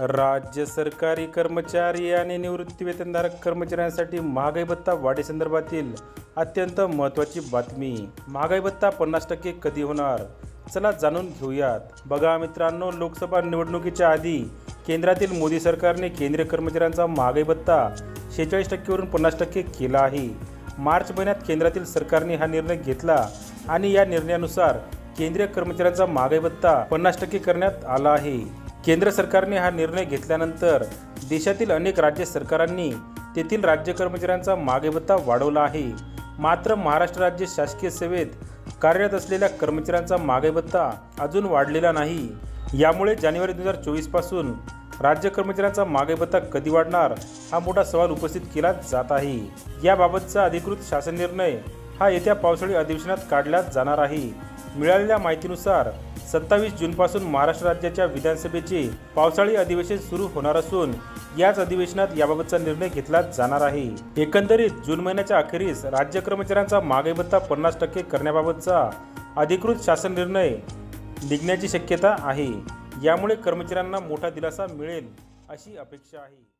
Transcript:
राज्य सरकारी कर्मचारी आणि निवृत्तीवेतनधारक कर्मचाऱ्यांसाठी महागाई भत्ता वाढीसंदर्भातील अत्यंत महत्त्वाची बातमी. महागाई भत्ता पन्नास टक्के कधी होणार? चला जाणून घेऊयात. बघा मित्रांनो लोकसभा निवडणुकीच्या आधी केंद्रातील मोदी सरकारने केंद्रीय कर्मचाऱ्यांचा महागाई भत्ता शेहेचाळीस टक्केवरून पन्नास टक्के केला आहे. मार्च महिन्यात केंद्रातील सरकारने हा निर्णय घेतला आणि या निर्णयानुसार केंद्रीय कर्मचाऱ्यांचा महागाई भत्ता पन्नास टक्के करण्यात आला आहे. केंद्र सरकारने हा निर्णय घेतल्यानंतर देशातील अनेक राज्य सरकारांनी तेथील राज्य कर्मचाऱ्यांचा मागेभत्ता वाढवला आहे. मात्र महाराष्ट्र राज्य शासकीय सेवेत कार्यरत असलेल्या कर्मचाऱ्यांचा मागेभत्ता भत्ता अजून वाढलेला नाही. यामुळे जानेवारी दोन हजार चोवीसपासून राज्य कर्मचाऱ्यांचा मागेभत्ता कधी वाढणार हा मोठा सवाल उपस्थित केला जात आहे. याबाबतचा अधिकृत शासन निर्णय हा येत्या पावसाळी अधिवेशनात काढला जाणार आहे. मिळालेल्या माहितीनुसार सत्तावीस जूनपासून महाराष्ट्र राज्याच्या विधानसभेचे पावसाळी अधिवेशन सुरू होणार असून याच अधिवेशनात याबाबतचा निर्णय घेतला जाणार आहे. एकंदरीत जून महिन्याच्या अखेरीस राज्य कर्मचाऱ्यांचा महागाई भत्ता पन्नास टक्के करण्याबाबतचा अधिकृत शासन निर्णय निघण्याची शक्यता आहे. यामुळे कर्मचाऱ्यांना मोठा दिलासा मिळेल अशी अपेक्षा आहे.